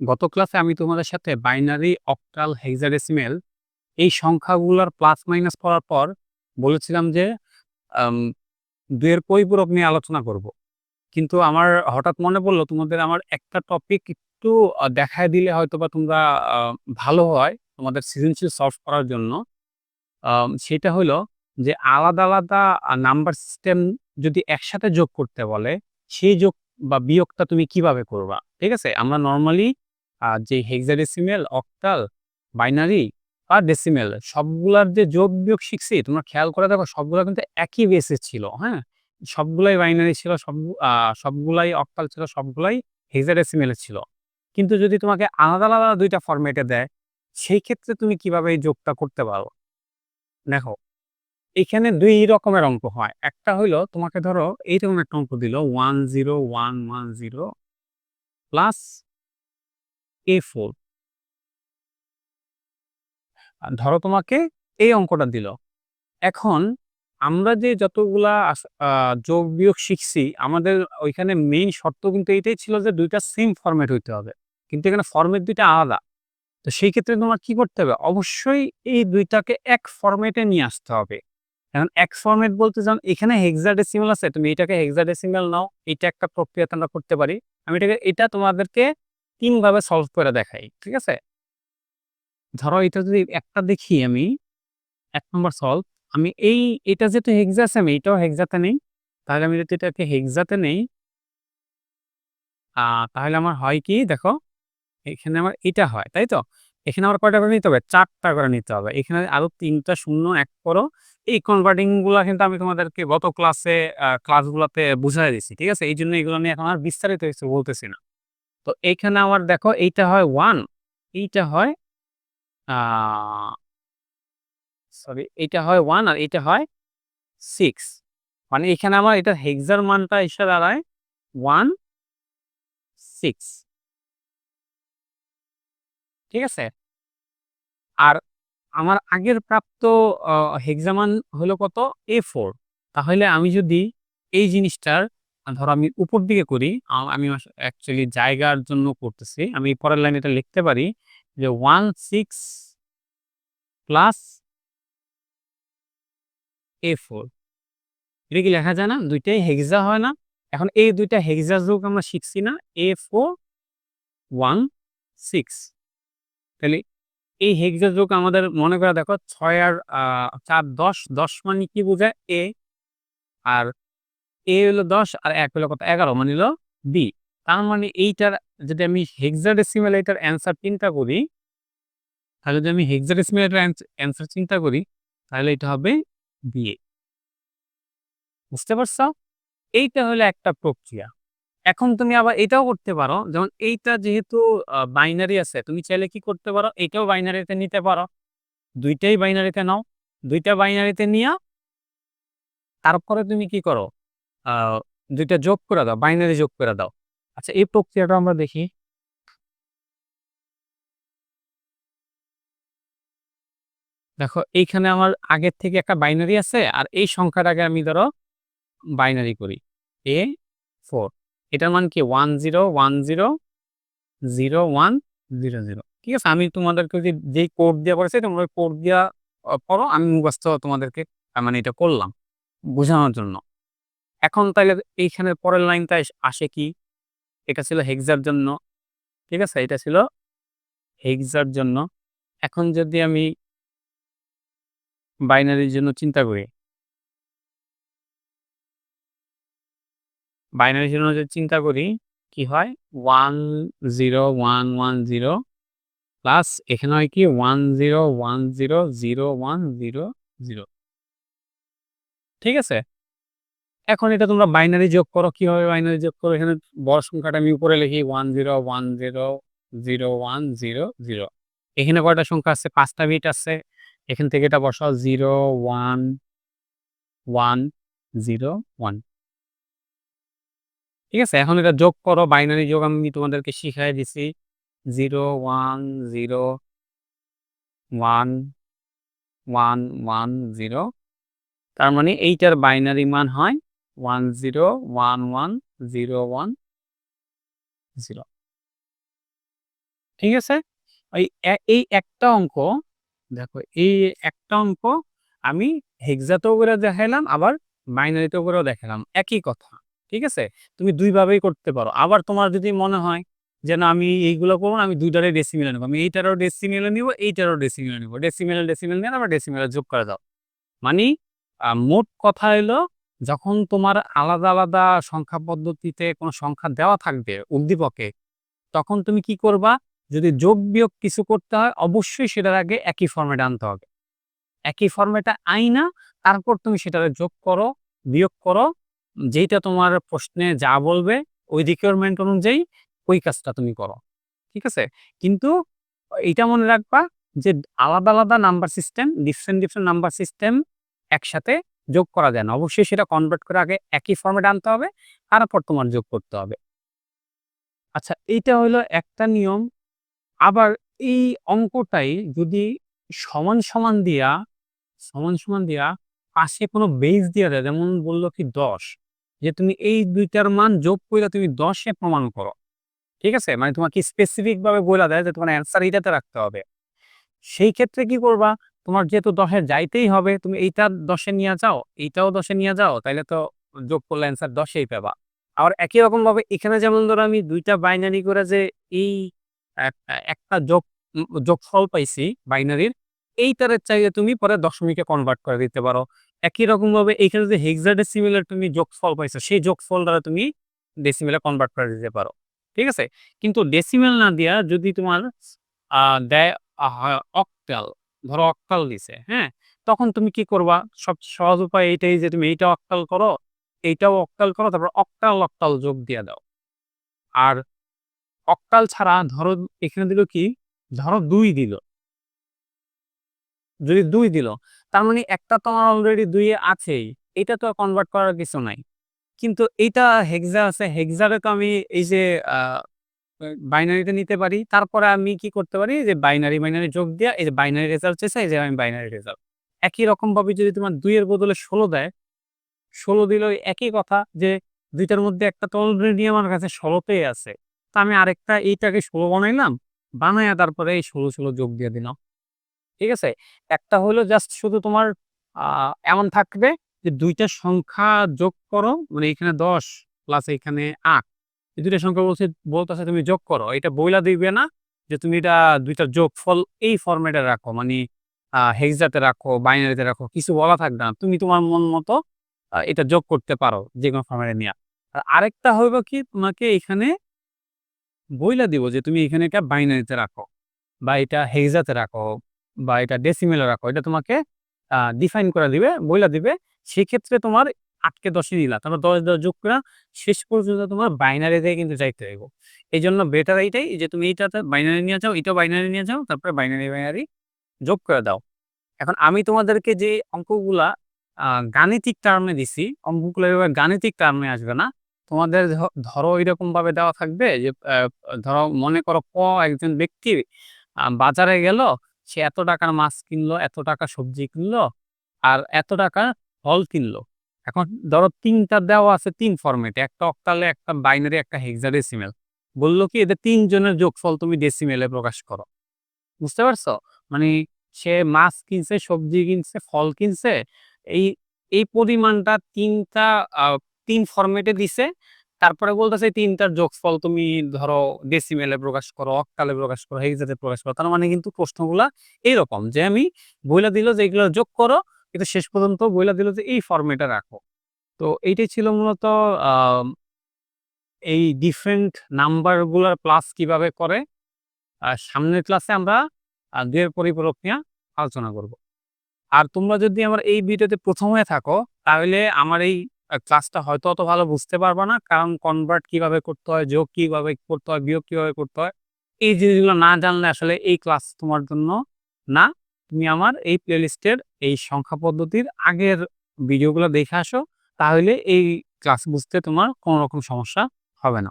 গত ক্লাসে আমি তোমাদের সাথে বাইনারি, অক্টাল, হেক্সাডেসিমেল এই সংখ্যাগুলার প্লাস মাইনাস করার পর বলেছিলাম যে আম ২ এর পরিপূরক নিয়ে আলোচনা করব। কিন্তু আমার হঠাৎ মনে পড়ল তোমাদের আমার একটা টপিক একটু দেখায় দিলে হয়তো বা তোমরা ভালো হয় তোমাদের সৃজনশীল সলভ করার জন্য। সেটা হলো যে আলাদা, আলাদা নাম্বার সিস্টেম যদি একসাথে যোগ করতে বলে, সেই যোগ বা বিয়োগটা তুমি কীভাবে করবা? ঠিক আছে? আমরা নরমালি আ যে হেক্সাডেসিমেল, অক্টাল, বাইনারি আর ডেসিমেল সবগুলার যে যোগ বিয়োগ শিখছি তোমরা খেয়াল করে দেখো সবগুলা কিন্তু একই বেসিস ছিল, হ্যাঁ? সবগুলাই বাইনারি ছিল, সব সবগুলাই অক্টাল ছিল, সবগুলাই হেক্সাডেসিমেল ছিল। কিন্তু যদি তোমাকে আলাদা, আলাদা ২ টা ফরমেটে দেয়, সেই ক্ষেত্রে তুমি কীভাবে এই যোগটা করতে পারো? দেখো, এখানে দুই রকমের অঙ্ক হয়। একটা হইল তোমাকে ধরো এইরকম একটা অঙ্ক দিল 10110 প্লাস A4 আ ধরো তোমাকে এই অঙ্কটা দিল। এখন আমরা যে যতগুলা যোগ বিয়োগ শিখছি, আমাদের ওইখানে মেইন শর্ত কিন্তু এইটাই ছিল যে ২ টা সেম ফরমেট হইতে হবে। কিন্তু এখানে ফরমেট ২ টা আলাদা। তো সেই ক্ষেত্রে তোমার কি করতে হবে? অবশ্যই এই ২ টাকে এক ফরমেটে নিয়ে আসতে হবে। এখন এক ফরমেট বলতে যখন এখানে হেক্সাডেসিমাল আছে, তুমি এটাকে হেক্সাডেসিমাল নাও। এটা একটা প্রক্রিয়াতে আমরা করতে পারি। আমি এটাকে, এটা তোমাদেরকে ৩ ভাবে সলভ করে দেখাই। ঠিক আছে? ধরো এটা যদি একটা দেখি আমি ১ নম্বর সলভ আমি এই এটা যেহেতু হেক্সা আমি এটাও হেক্সাতে নেই। তাহলে আমি যদি এটাকে হেক্সাতে নেই তাহলে আমার হয় কি দেখো, এখানে আমার এটা হয়, তাই তো? এখানে আমার কয়টা করে নিতে হবে? চারটা করে নিতে হবে। এখানে আরও তিনটা শূন্য এক করো। এই কনভার্টিংগুলা কিন্তু আমি তোমাদেরকে গত ক্লাসে ক্লাসগুলাতে বুঝায় দিছি। ঠিক আছে? এই জন্য এগুলো নিয়ে এখন আর বিস্তারিত বলতেছি না। তো এইখানে আমার দেখো এইটা হয় ওয়ান এইটা হয় সরি এইটা হয় ওয়ান আর এইটা হয় সিক্স মানে এখানে আমার এটা হেক্সার মানটা এসে দাঁড়ায় 1 6 ঠিক আছে? আর আমার আগের প্রাপ্ত অ হেক্সা মান হলো কত? এ ফোর তাহলে আমি যদি এই জিনিসটার ধরো আমি উপর দিকে করি, আমি অ্যাকচুয়ালি জায়গার জন্য করতেছি। আমি পরের লাইনে এটা লিখতে পারি যে 1 6 প্লাস এ ফোর এটা কি লেখা যায় না? ২ টাই হেক্সা হয় না? এখন এই ২ টা হেক্সা যোগ আমরা শিখছি না? A4 1 6 তাহলে এই হেক্সা যোগ আমাদের মনে করে দেখো ছয় আর ৪ ১০, ১০ মানে কি বোঝায়? এ আর A হলো ১০ আর ১ হলো কত? ১১ মানে হলো B তার মানে এইটার যদি আমি হেক্সাডেসিমাল এটার অ্যান্সার চিন্তা করি, তাহলে যদি আমি হেক্সাডেসিমাল এটার অ্যান্সার চিন্তা করি, তাহলে এটা হবে BA বুঝতে পারছ? এইটা হলো একটা প্রক্রিয়া। এখন তুমি আবার এটাও করতে পারো, যেমন এইটা যেহেতু বাইনারি আছে, তুমি চাইলে কি করতে পারো? এটাও বাইনারিতে নিতে পারো। দুইটাই বাইনারিতে নাও। দুইটা বাইনারিতে নিয়া, তারপরে তুমি কি করো? ২ যোগ করে দাও, বাইনারি যোগ করে দাও। আচ্ছা এই প্রক্রিয়াটা আমরা দেখি। দেখো এইখানে আমার আগের থেকে একটা বাইনারি আছে আর এই সংখ্যাটাকে আমি ধরো বাইনারি করি। এ ফোর এটার মান কি? 10 10 01 00 ঠিক আছে? আমি তোমাদেরকে যে যেই কোড দিয়া করাইছি তোমরা কোড অ পড়ো। আমি মুখস্থ তোমাদেরকে মানে এটা করলাম বোঝানোর জন্য। এখন তাহলে এইখানে পরের লাইনটা আসে কি? এটা ছিল হেক্সার জন্য। ঠিক আছে? এটা ছিল হেক্সার জন্য। এখন যদি আমি বাইনারির জন্য চিন্তা করি, বাইনারির জন্য যদি চিন্তা করি, কি হয়? 10110 প্লাস এখানে হয় কি? 10100100 ঠিক আছে? এখন এটা তোমরা বাইনারি যোগ করো। কীভাবে বাইনারি যোগ করো? এখানে বড় সংখ্যাটা আমি উপরে লিখি 10100100 এখানে কয়টা সংখ্যা আছে? ৫ টা বিট আছে। এখান থেকে এটা বসাও 01101 ঠিক আছে? এখন এটা যোগ করো। বাইনারি যোগ আমি তোমাদেরকে শিখাই দিছি। 0101110 তার মানে এইটার বাইনারি মান হয় 10110110 ঠিক আছে? এ এই একটা অঙ্ক দেখো এই একটা অঙ্ক আমি হেক্সাতেও করে দেখাইলাম আবার বাইনারিতেও করেও দেখালাম। একই কথা। ঠিক আছে? তুমি ২ ভাবেই করতে পারো। আবার তোমার যদি মনে হয় যে না আমি এইগুলো করব আমি ২ টারই ডেসিমেলে নেব। আমি এইটারও ডেসিমেলে নিব, এইটারও ডেসিমেলে নিব। ডেসিমেলে, ডেসিমেল নিয়ে আবার ডেসিমেলে যোগ করে দাও। মানি মোট কথা হইল যখন তোমার আলাদা, আলাদা সংখ্যা পদ্ধতিতে কোনো সংখ্যা দেওয়া থাকবে উদ্দীপকে, তখন তুমি কি করবা? যদি যোগ বিয়োগ কিছু করতে হয় অবশ্যই সেটার আগে একই ফরম্যাটে আনতে হবে। একই ফরম্যাটে আইনা তারপর তুমি সেটারে যোগ করো, বিয়োগ করো। যেইটা তোমার প্রশ্নে যা বলবে ওই রিকোয়ারমেন্ট অনুযায়ী ওই কাজটা তুমি করো। ঠিক আছে? কিন্তু এইটা মনে রাখবা যে আলাদা, আলাদা number system, different, different number system একসাথে যোগ করা যায় না। অবশ্যই সেটা কনভার্ট করে আগে একই ফরম্যাটে আনতে হবে, তারপর তোমার যোগ করতে হবে। আচ্ছা এইটা হলো একটা নিয়ম। আবার এই অঙ্কটাই যদি সমান, সমান দিয়া সমান, সমান দিয়া পাশে কোনো বেস দিয়া দেয় যেমন বলল কি ১০ যে তুমি এই দুইটার মান যোগ কইরা তুমি দশে প্রমাণ করো। ঠিক আছে? মানে তোমাকে স্পেসিফিক ভাবে বইলা দেয় যে তোমার অ্যান্সার এইটাতে রাখতে হবে। সেই ক্ষেত্রে কি করবা? তোমার যেহেতু দশে যাইতেই হবে তুমি এইটা দশে নিয়ে যাও, এইটাও দশে নিয়ে যাও, তাইলে তো যোগ করলে অ্যান্সার ১০ এই পাবা। আবার একই রকম ভাবে এখানে যেমন ধরো আমি দুইটা বাইনারি করে যে এই একটা যোগ যোগফল পাইছি বাইনারির, এইটারে চাইলে তুমি পরে দশমিকে কনভার্ট করে দিতে পারো। একই রকম ভাবে এইখানে যে হেক্সাডেসিমেলের তুমি যোগফল পাইছো, সেই যোগফল দ্বারা তুমি ডেসিমেলে কনভার্ট করে দিতে পারো। ঠিক আছে? কিন্তু ডেসিমেল না দিয়া যদি তোমার দেয় অক্টাল, ধরো অক্কাল দিছে, হ্যাঁ? তখন তুমি কি করবা? সবচেয়ে সহজ উপায় এইটাই যে তুমি এইটা অক্কাল করো, এইটাও অক্কাল করো, তারপর অক্টাল, অক্কাল যোগ দিয়ে দাও। আর অক্কাল ছাড়া ধরো এখানে দিল কি? ধরো দুই দিল। যদি দুই দিল, তার মানে একটা তোমার অলরেডি ২ এ আছেই। এটা তো কনভার্ট করার কিছু নাই। কিন্তু এইটা হেক্সা আছে, হেক্সারে তো আমি এই যে বাইনারিতে নিতে পারি। তারপরে আমি কি করতে পারি? যে বাইনারি, বাইনারি যোগ দিয়া এই যে বাইনারি রেজাল্ট চাইছে, এই যে আমি বাইনারি রেজাল্ট। একই রকমভাবে যদি তোমার ২ এর বদলে ১৬ দেয়, ১৬ দিলেও একই কথা যে দুইটার মধ্যে একটা তো অলরেডি আমার কাছে ১৬ তেই আছে। তা আমি আরেকটা এইটাকে ১৬ বানাইলাম, বানাইয়া তারপরে এই ১৬, ১৬ যোগ দিয়ে দিলাম। ঠিক আছে? একটা হলো জাস্ট শুধু তোমার এমন থাকবে যে দুইটা সংখ্যা যোগ করো, মানে এখানে ১০ প্লাস এখানে ৮। ২ সংখ্যা বলছে বলতেছে তুমি যোগ করো। এটা বইলা দিবে না যে তুমি এটা ২ টার যোগফল এই ফরম্যাটে রাখো। মানে হেক্সাতে রাখো, বাইনারিতে রাখো। কিছু বলা থাকবে না। তুমি তোমার মন মতো এটা যোগ করতে পারো যেকোনো ফরম্যাটে নিয়া। আর আরেকটা হইব কি? তোমাকে এখানে বইলা দিব যে তুমি এখানে এটা বাইনারিতে রাখো বা এটা হেক্সাতে রাখো বা এটা ডেসিমেলে রাখো। এটা তোমাকে ডিফাইন করে দিবে, বইলা দিবে। সেক্ষেত্রে তোমার ৮ কে ১০ ই দিলা। তারপর ১০, ১০ যোগ কইরা শেষ পর্যন্ত তোমার বাইনারি বাইনারিতে কিন্তু যাইতে হইব। এই জন্য বেটার এইটাই যে তুমি এইটাতে বাইনারি নিয়ে যাও, এটাও বাইনারি নিয়ে যাও। তারপরে বাইনারি, বাইনারি যোগ করে দাও। এখন আমি তোমাদেরকে যে অঙ্কগুলা গাণিতিক টার্মে দিছি, অঙ্কগুলো এভাবে গাণিতিক টার্মে আসবে না। তোমাদের ধরো এরকমভাবে দেওয়া থাকবে যে ধরো মনে করো ক একজন ব্যক্তি বাজারে গেল, সে এত টাকার মাছ কিনলো, এত টাকা সবজি কিনলো, আর এত টাকা ফল কিনলো। এখন ধরো তিনটা দেওয়া আছে ৩ ফরম্যাটে। একটা অক্টালে, একটা বাইনারি, একটা হেক্সাডেসিমেল। বলল কি এদের ৩ জনের যোগফল তুমি ডেসিমেলে প্রকাশ করো। বুঝতে পারছ? মানে সে মাছ কিনছে, সবজি কিনছে, ফল কিনছে। এই, এই পরিমাণটা ৩ টা আ ৩ দিছে। তারপরে বলতেছে ৩ টার যোগফল তুমি ধরো ডেসিমেলে প্রকাশ করো, অক্টালে প্রকাশ করো, হেক্সাতে প্রকাশ করো। তার মানে কিন্তু প্রশ্নগুলা এইরকম যে আমি বইলা দিল যে এগুলো যোগ করো, কিন্তু শেষ পর্যন্ত বইলা দিল যে এই ফরম্যাটে রাখো। তো এইটাই ছিল মূলত এই ডিফারেন্ট নাম্বারগুলার প্লাস কীভাবে করে। সামনের ক্লাসে আমরা আ ২ এর পরিপূরক নিয়া আলোচনা করব। আর তোমরা যদি আমার এই ভিডিওতে ১ম হয়ে থাকো, তাহলে আমার এই ক্লাসটা হয়তো অত ভালো বুঝতে পারবা না। কারণ কনভার্ট কীভাবে করতে হয়, যোগ কীভাবে করতে হয়, বিয়োগ কীভাবে করতে হয়। এই জিনিসগুলো না জানলে আসলে এই ক্লাস তোমার জন্য না। তুমি আমার এই প্লেলিস্টের এই সংখ্যা পদ্ধতির আগের ভিডিওগুলো দেখে আসো। তাহলে এই ক্লাস বুঝতে তোমার কোনো রকম সমস্যা হবে না।